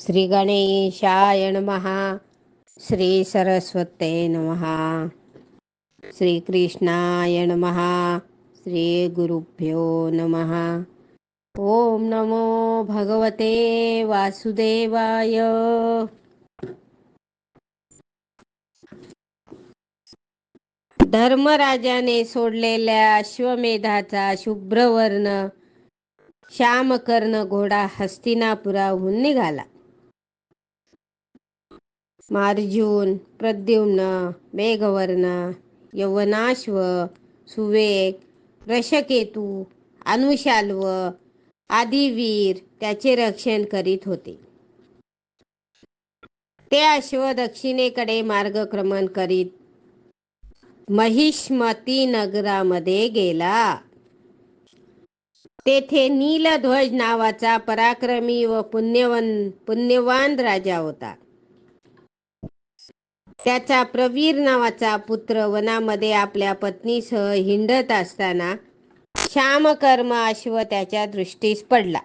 श्री गणेशाय नमः। श्री सरस्वते नमः। श्री कृष्णाय नमः। श्री गुरुभ्यो नमः। ओम नमो भगवते वासुदेवाय। धर्मराजाने सोडलेल्या अश्वमेधाचा शुभ्रवर्ण श्यामकर्ण घोडा हस्तिनापुराहून निघाला. मार्जुन प्रद्युम्न मेघवर्ण यवनाश्व सुवेग रशकेतू अनुशाल्व आदी वीर त्याचे रक्षण करीत होते. ते अश्व दक्षिणेकडे मार्गक्रमण करीत महिष्मती नगरामध्ये गेला. तेथे नीलध्वज नावाचा पराक्रमी व पुण्यवन पुण्यवान राजा होता. त्याचा प्रवीर नावाचा पुत्र वनामध्ये आपल्या पत्नीसह हिंडत असताना श्यामकर्म अश्व त्याच्या दृष्टीस पडला.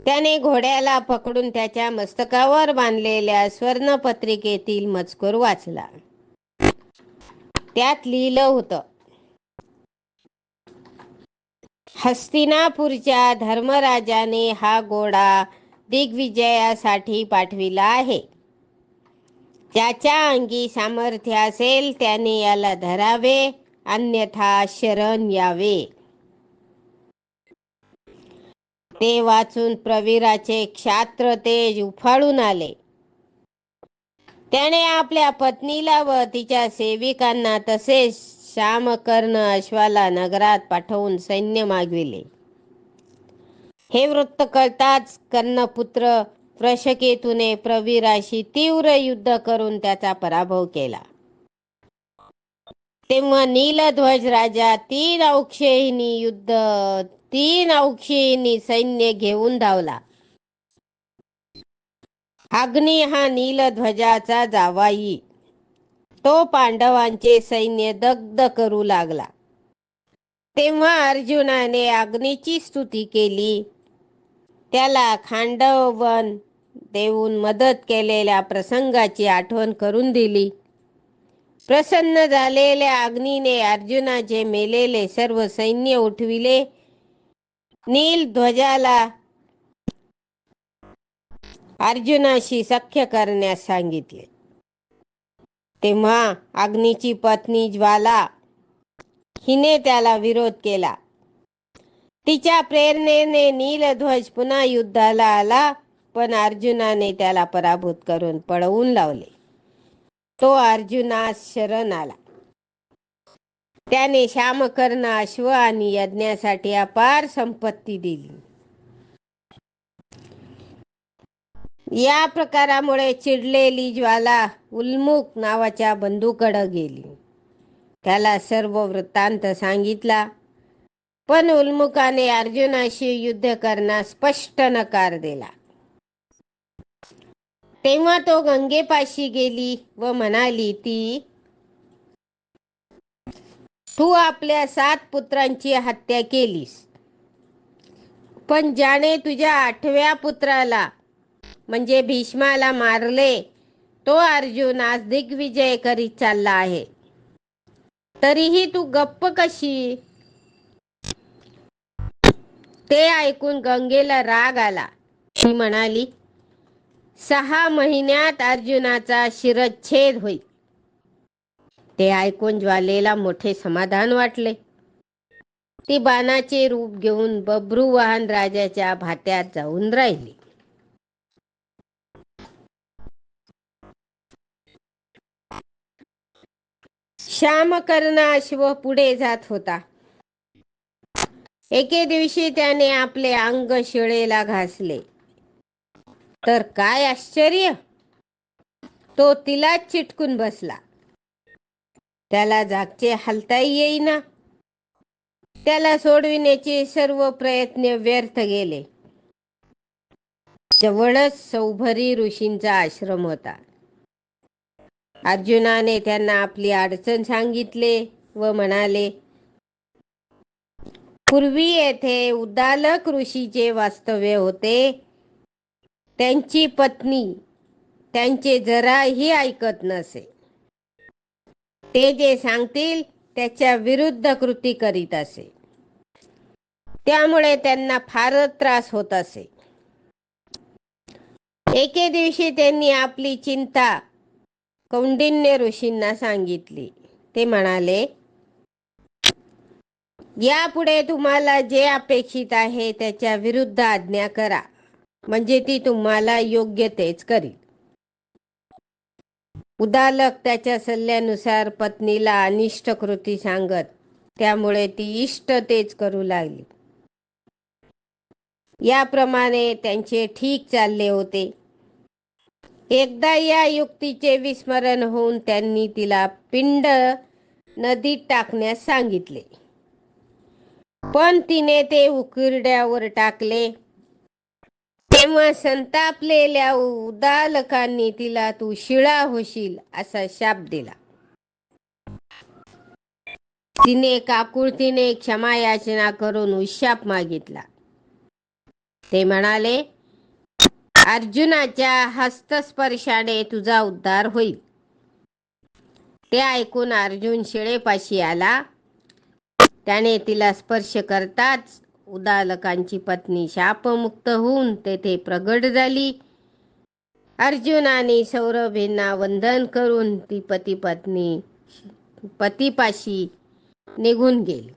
त्याने घोड्याला पकडून त्याच्या मस्तकावर बांधलेल्या स्वर्णपत्रिकेतील मजकूर वाचला. त्यात लिहिलं होतं हस्तिनापूरच्या धर्मराजाने हा घोडा दिग्विजयासाठी पाठविला आहे. ज्याच्या अंगी सामर्थ्य असेल त्याने याला धरावे अन्यथा शरण यावे. ते वाचून प्रवीराचे क्षात्र तेज उफाळून आले. त्याने आपल्या पत्नीला व तिच्या सेविकांना तसेच श्यामकर्ण अश्वाला नगरात पाठवून सैन्य मागविले. हे वृत्त कळताच कर्णपुत्र प्रशकेतूने प्रवीराशी तीव्र युद्ध करून त्याचा पराभव केला. तेव्हा नीलध्वज राजा तीन औक्षेहिनी युद्ध तीन औक्षेहिनी सैन्य घेऊन धावला. अग्नी हा नीलध्वजाचा जावाई. तो पांडवांचे सैन्य दग्ध करू लागला. तेव्हा अर्जुनाने अग्नीची स्तुती केली. त्याला खांडवन देऊन मदत केलेल्या प्रसंगाची आठवण करून दिली. प्रसन्न झालेल्या अग्नीने अर्जुनाचे मेलेले सर्व सैन्य उठविले. नील ध्वजाला अर्जुनाशी सख्य करण्यास सांगितले. तेव्हा अग्नीची पत्नी ज्वाला हिने त्याला विरोध केला. तिच्या प्रेरणेने नीलध्वज पुन्हा युद्धाला आला. पण अर्जुनाने त्याला पराभूत करून पळवून लावले. तो अर्जुनास शरण आला. त्याने श्यामकर्ण अश्व आणि यज्ञासाठी अपार संपत्ती दिली. या प्रकारामुळे चिडलेली ज्वाला उल्मुख नावाच्या बंधूकडे गेली. त्याला सर्व वृत्तांत सांगितला. पण उल्मुखाने अर्जुनाशी युद्ध करण्यास स्पष्ट नकार दिला. तेव्हा तो गंगेपाशी गेली व म्हणाली ती तू आपल्या सात पुत्रांची हत्या केलीस. पण ज्याने तुझ्या आठव्या पुत्राला म्हणजे भीष्माला मारले तो अर्जुन आज दिग्विजय करीत चालला आहे. तरीही तू गप्प कशी? ते ऐकून गंगेला राग आला. ती म्हणाली सहा महिन्यात अर्जुनाचा शिरच्छेद होईल. ते ऐकून ज्वालेला मोठे समाधान वाटले. ती बाणाचे रूप घेऊन बब्रुवाहन राजाच्या भात्यात जाऊन राहिली. श्यामकर्ण अश्व पुढे जात होता. एके दिवशी त्याने आपले अंग शिळेला घासले. तर काय आश्चर्य? तो तिला चिटकून बसला. त्याला जागचे हलताही येईना. त्याला सोडविण्याचे सर्व प्रयत्न व्यर्थ गेले. जवळच सौभरी ऋषींचा आश्रम होता. अर्जुनाने त्यांना आपली अडचण सांगितले व म्हणाले पूर्वी येथे उद्दालक ऋषीचे वास्तव्य होते. त्यांची पत्नी त्यांचे जराही ऐकत नसे. ते जे सांगतील त्याच्या विरुद्ध कृती करीत असे. त्यामुळे त्यांना फारच त्रास होत असे. एके दिवशी त्यांनी आपली चिंता कौंडिन्य ऋषींना सांगितली. ते म्हणाले यापुढे तुम्हाला जे अपेक्षित आहे त्याच्या विरुद्ध आज्ञा करा. म्हणजे ती तुम्हाला योग्य तेच करील. उदालक त्याच्या सल्ल्यानुसार पत्नीला अनिष्ट कृती सांगत त्यामुळे ती इष्ट तेच करू लागली. याप्रमाणे त्यांचे ठीक चालले होते. एकदा या युक्तीचे विस्मरण होऊन त्यांनी तिला पिंड नदीत टाकण्यास सांगितले. पण तिने ते उकिरड्यावर टाकले. तेव्हा संतापलेल्या उदालकांनी तिला तू शिळा होशील असा शाप दिला. तिने काकुळतीने क्षमा याचना करून उशाप मागितला. ते म्हणाले अर्जुनाच्या हस्तस्पर्शाने तुझा उद्धार होईल. ते ऐकून अर्जुन शिळेपाशी आला. त्याने तिला स्पर्श करताच उदालकांची पत्नी शापमुक्त होऊन तेथे प्रगट झाली. अर्जुन आणि सौरभींना वंदन करून ती पती पत्नी पतीपाशी निघून गेली.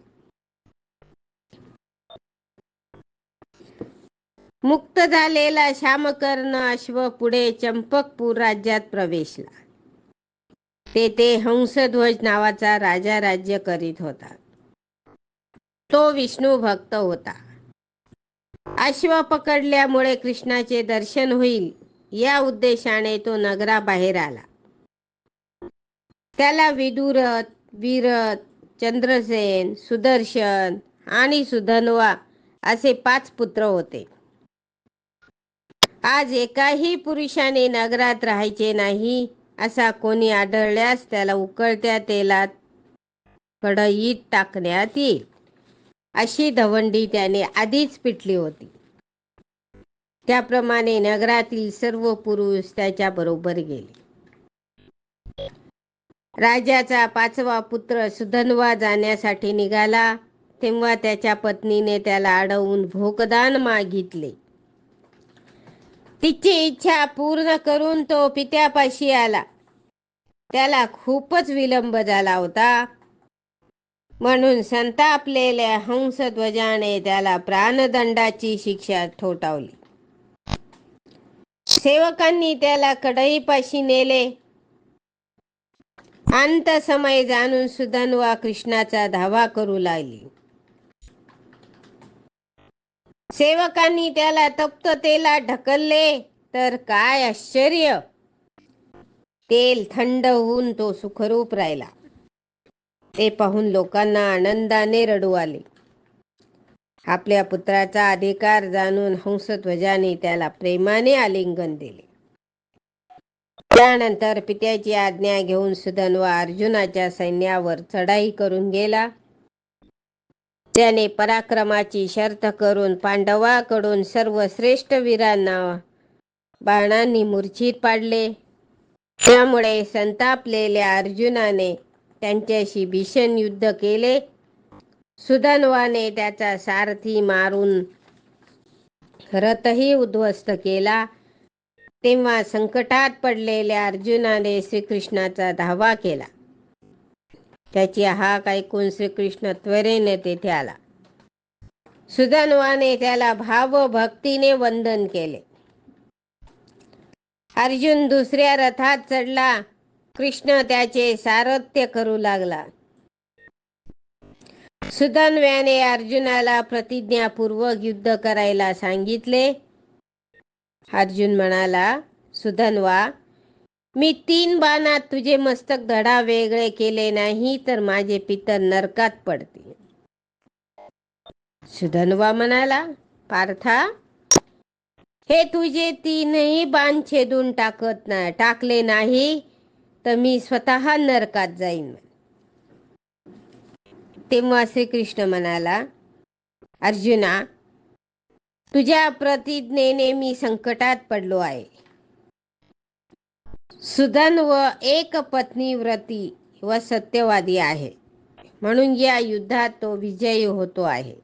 मुक्त झालेला श्यामकर्ण अश्व पुढे चंपकपूर राज्यात प्रवेशला. तेथे हंसध्वज नावाचा राजा राज्य करीत होता. तो विष्णू भक्त होता. अश्व पकडल्यामुळे कृष्णाचे दर्शन होईल या उद्देशाने तो नगराबाहेर आला. त्याला विदुरथ वीरथ चंद्रसेन सुदर्शन आणि सुधन्वा असे पाच पुत्र होते. आज एकाही पुरुषाने नगरात राहायचे नाही असा कोणी आढळल्यास त्याला उकळत्या तेलात कढईत टाकण्यात येईल. अशी धवंडी त्याने आधीच पिटली होती. त्याप्रमाणे नगरातील सर्व पुरुष त्याच्या बरोबर गेले. राजाचा पाचवा पुत्र सुधन्वा जाण्यासाठी निघाला तेव्हा त्याच्या पत्नीने त्याला अडवून भोगदान मागितले. तिची इच्छा पूर्ण करून तो पित्यापाशी आला. त्याला खूपच विलंब झाला होता. म्हणून संतापलेल्या हंसध्वजाने त्याला प्राणदंडाची शिक्षा ठोठावली. सेवकांनी त्याला कढईपाशी नेले. अंत समय जाणून सुधन्वा कृष्णाचा धावा करू लागली. सेवकांनी त्याला तप्त तेला ढकलले तर काय आश्चर्य! तेल थंड होऊन तो सुखरूप राहिला. ते पाहून लोकांना आनंदाने रडू आले. आपल्या पुत्राचा अधिकार जाणून हंसध्वजाने त्याला प्रेमाने आलिंगन दिले. त्यानंतर पित्याची आज्ञा घेऊन सुधन्वा अर्जुनाच्या सैन्यावर चढाई करून गेला. त्याने पराक्रमाची शर्त करून पांडवाकडून सर्व श्रेष्ठ वीरांना बाणांनी मूर्छित पाडले. त्यामुळे संतापलेल्या अर्जुनाने त्यांच्याशी भीषण युद्ध केले. सुधन्वाने त्याचा सारथी मारून रथही उद्ध्वस्त केला. तेव्हा संकटात पडलेल्या अर्जुनाने श्रीकृष्णाचा धावा केला. त्याची हाक ऐकून श्रीकृष्ण त्वरेने तेथे आला. सुधन्वाने त्याला भाव भक्तीने वंदन केले. अर्जुन दुसऱ्या रथात चढला. कृष्ण त्याचे सारथ्य करू लागला. सुधन्व्याने अर्जुनाला प्रतिज्ञापूर्वक युद्ध करायला सांगितले. अर्जुन म्हणाला सुधन्वा मी तीन बाणात तुझे मस्तक धडा वेगळे केले नाही तर माझे पितर नरकात पडतील. सुधनवा म्हणाला पार्था हे तुझे तीनही बाण छेदून टाकत ना टाकले नाही. तर मी स्वतः नरकात जाईन तेव्हा श्रीकृष्ण म्हणाला अर्जुना तुझ्या प्रतिज्ञेने मी संकटात पडलो आहे. सुदन व एक पत्नी व्रती व सत्यवादी आहे. म्हणून या युद्धात तो विजयी होतो आहे.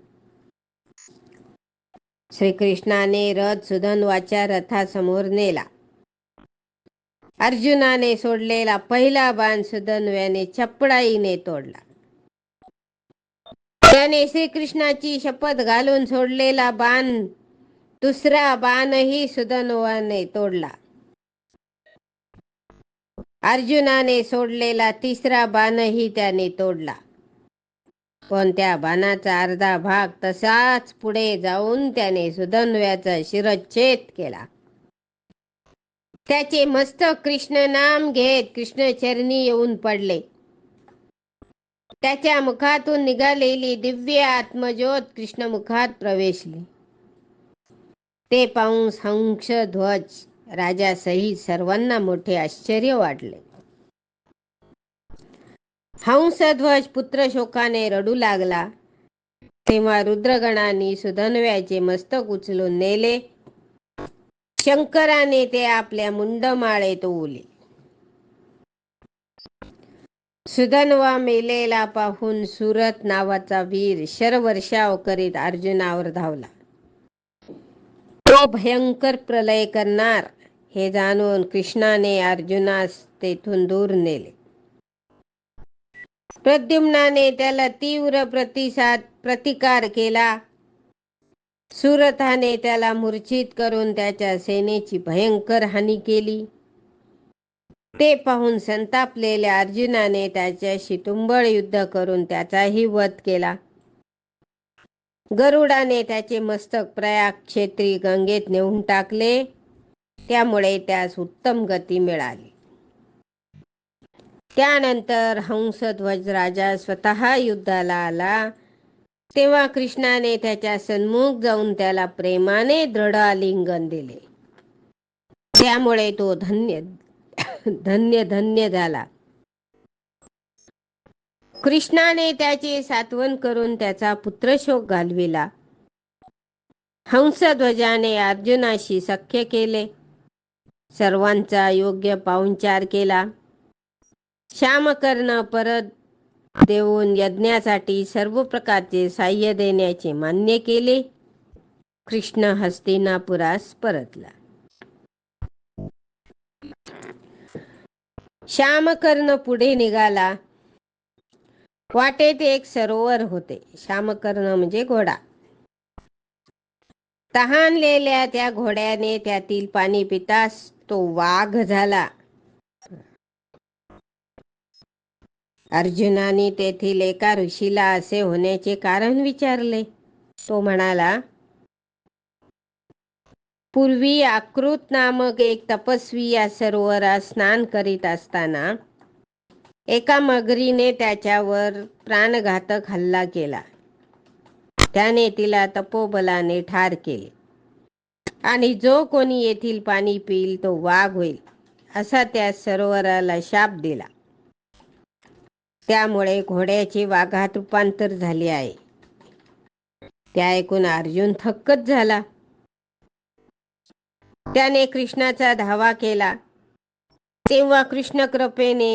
श्रीकृष्णाने रथ सुधनवाच्या रथासमोर नेला. अर्जुनाने सोडलेला पहिला बाण सुधन्व्याने चपडाईने तोडला. त्याने श्रीकृष्णाची शपथ घालून सोडलेला बाण दुसरा बाणही सुदनवाने तोडला. अर्जुनाने सोडलेला तिसरा बाणही त्याने तोडला. पण त्या बाणाचा अर्धा भाग तसाच पुढे जाऊन त्याने सुधन्व्याचा शिरच्छेद केला. त्याचे मस्तक कृष्ण नाम घेत कृष्णचरणी येऊन पडले. त्याच्या मुखातून निघालेली दिव्य आत्मज्योत कृष्ण मुखात प्रवेशली. ते पाहून हंस ध्वज राजासहित सर्वांना मोठे आश्चर्य वाटले. हंसध्वज पुत्र शोकाने रडू लागला. तेव्हा रुद्रगणाने सुधनव्याचे मस्तक उचलून नेले. शंकराने ते आपल्या मुंडमाळेत ओले. सुधनवा मेलेला पाहून सुरत नावाचा वीर शरवर्षाव करीत अर्जुनावर धावला. तो भयंकर प्रलय करणार हे जाणून कृष्णाने अर्जुनास तेथून दूर नेले. प्रद्युम्नाने त्याला तीव्र प्रतिसाद प्रतिकार केला. सुरथाने त्याला मूर्छित करून त्याच्या सेनेची भयंकर हानी केली. ते पाहून संतापलेल्या अर्जुनाने त्याच्याशी तुंबळ युद्ध करून त्याचाही वध केला. गरुडाने त्याचे मस्तक प्रयाग क्षेत्री गंगेत नेऊन टाकले. त्यामुळे त्यास उत्तम गती मिळाली. त्यानंतर हंसध्वज राजा स्वतः युद्धाला आला. तेव्हा कृष्णाने त्याच्या सन्मुख जाऊन त्याला प्रेमाने दृढ आलिंगन दिले. त्यामुळे तो धन्य धन्य धन्य झाला. कृष्णाने त्याचे सात्वन करून त्याचा पुत्रशोक घालविला. हंसध्वजाने अर्जुनाशी सख्य केले. सर्वांचा योग्य पाहुणचार केला. श्यामकर्ण परत देऊन यज्ञासाठी सर्व प्रकारचे साह्य देण्याचे मान्य केले. कृष्ण हस्तिनापुरास परतला. श्यामकर्ण पुढे निघाला. वाटेत एक सरोवर होते. श्यामकर्ण म्हणजे घोडा. तहानलेल्या त्या घोड्याने त्यातील पाणी पितास तो वाघ झाला. अर्जुनाने तेथील एका ऋषीला असे होण्याचे कारण विचारले. तो म्हणाला पूर्वी आकृत नामक एक तपस्वी या सरोवरात स्नान करीत असताना एका मगरीने त्याच्यावर प्राणघातक हल्ला केला. त्याने तिला तपोबलाने ठार केले. आणि जो कोणी येथील पाणी पिईल तो वाघ होईल असा त्या सरोवराला शाप दिला. त्यामुळे घोड्याचे वाघात रूपांतर झाले आहे. त्या ऐकून अर्जुन थक्कच झाला. त्याने कृष्णाचा धावा केला. तेव्हा कृष्ण कृपेने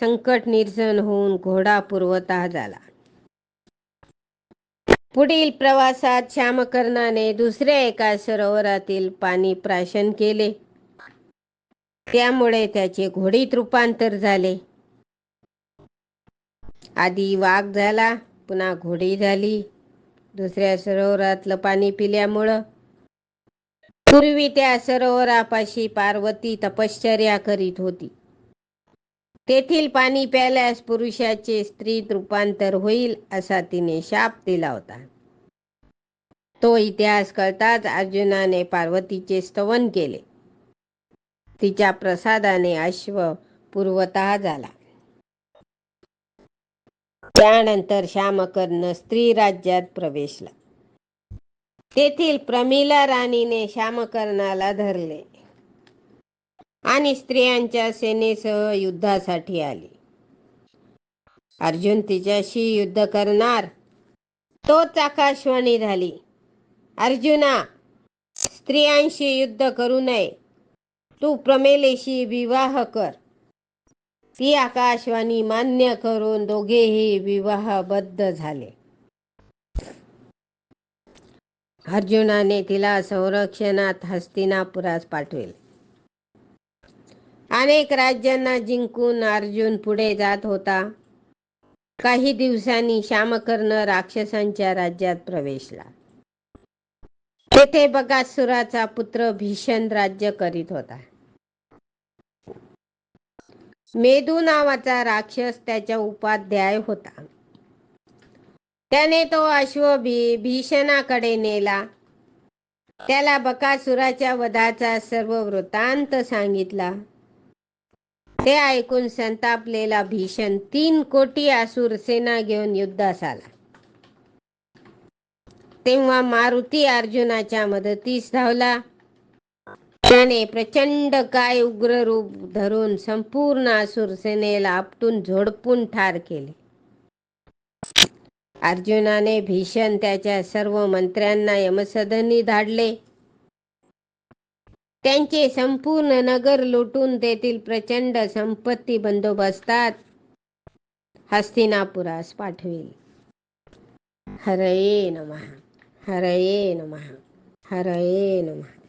संकट निर्जन होऊन घोडा पूर्वत झाला. पुढील प्रवासात श्यामकर्णाने दुसऱ्या एका सरोवरातील पाणी प्राशन केले. त्यामुळे त्याचे घोडीत रूपांतर झाले. आधी वाघ झाला पुन्हा घोडी झाली. दुसऱ्या सरोवरातलं पाणी पिल्यामुळं पूर्वी त्या सरोवरापाशी पार्वती तपश्चर्या करीत होती. तेथील पाणी प्यायल्यास पुरुषाचे स्त्रीत रूपांतर होईल असा तिने शाप दिला होता. तो इतिहास कळताच अर्जुनाने पार्वतीचे स्तवन केले. तिच्या प्रसादाने अश्व पूर्वत झाला. त्यानंतर श्यामकर्ण स्त्री राज्यात प्रवेशला. तेथील प्रमिला राणीने श्यामकर्णाला धरले आणि स्त्रियांच्या सेनेसह युद्धासाठी आली. अर्जुन तिच्याशी युद्ध करणार तोच आकाशवाणी झाली. अर्जुना स्त्रियांशी युद्ध करू नये. तू प्रमेलेशी विवाह कर. ती आकाशवाणी मान्य करून दोघेही विवाहबद्ध झाले. अर्जुनाने तिला संरक्षणात हस्तिनापुरास पाठविले. अनेक राज्यांना जिंकून अर्जुन पुढे जात होता. काही दिवसांनी श्यामकर्ण राक्षसांच्या राज्यात प्रवेशला. तेथे बगासुराचा पुत्र भीषण राज्य करीत होता. मेदू नावाचा राक्षस त्याच्या उपाध्याय होता. त्याने तो अश्व भी भीषणाकडे नेला. त्याला बकासुराच्या वधाचा सर्व वृत्तांत सांगितला. ते ऐकून संतापलेला भीषण तीन कोटी आसूर सेना घेऊन युद्धास आला. तेव्हा मारुती अर्जुनाच्या मदतीस धावला. त्याने प्रचंड काय उग्र रूप धरून संपूर्ण असुर सेनेला आपटून झोडपून ठार केले. अर्जुनाने भीषण त्याच्या सर्व मंत्र्यांना यमसदनी धाडले. त्यांचे संपूर्ण नगर लुटून तेथील प्रचंड संपत्ती बंदोबस्तात हस्तिनापुरास पाठवेल. हरये नमः हरये नमः हरये नमः.